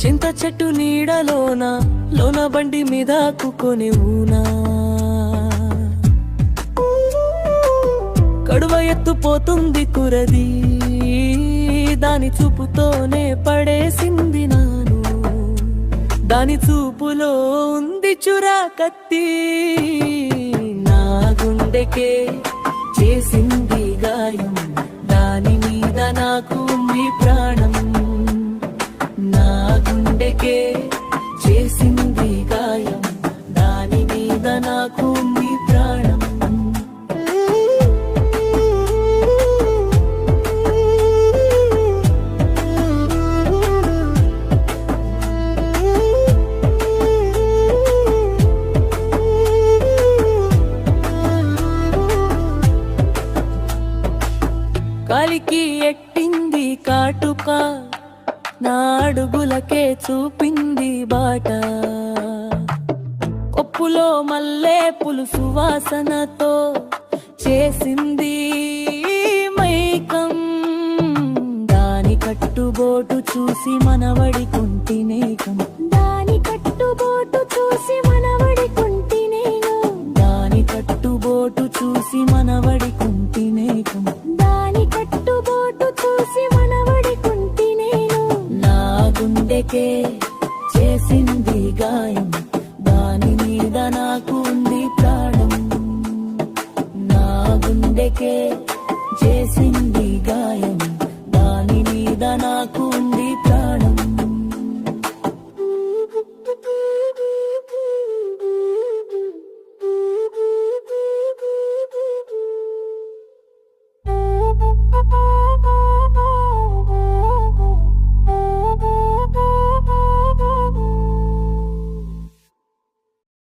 చింత చెట్టు నీడలోన లోన బండి మీద కుకొని ఊనా. కడువ ఎత్తుపోతుంది కురది దాని చూపుతోనే పడేసింది నాను. దాని చూపులో ఉంది చురా కత్తి నా గుండెకే చేసింది గాయం. దాని మీద నాకు మీ ప్రాణం గాలికి ఎట్టింది కాటుక నా అడుగులకే చూపింది బాట. కొప్పులో మల్లె పులుసు వాసనతో చేసింది మైకం. దాని కట్టుబోటు చూసి మనవడి కుంటినేకం దాని కట్టుబోటు చూసి గుండెకే చేసింది గాయం. దాని మీద నాకుంది ప్రాణం. నా గుండెకే చేసింది గాయం.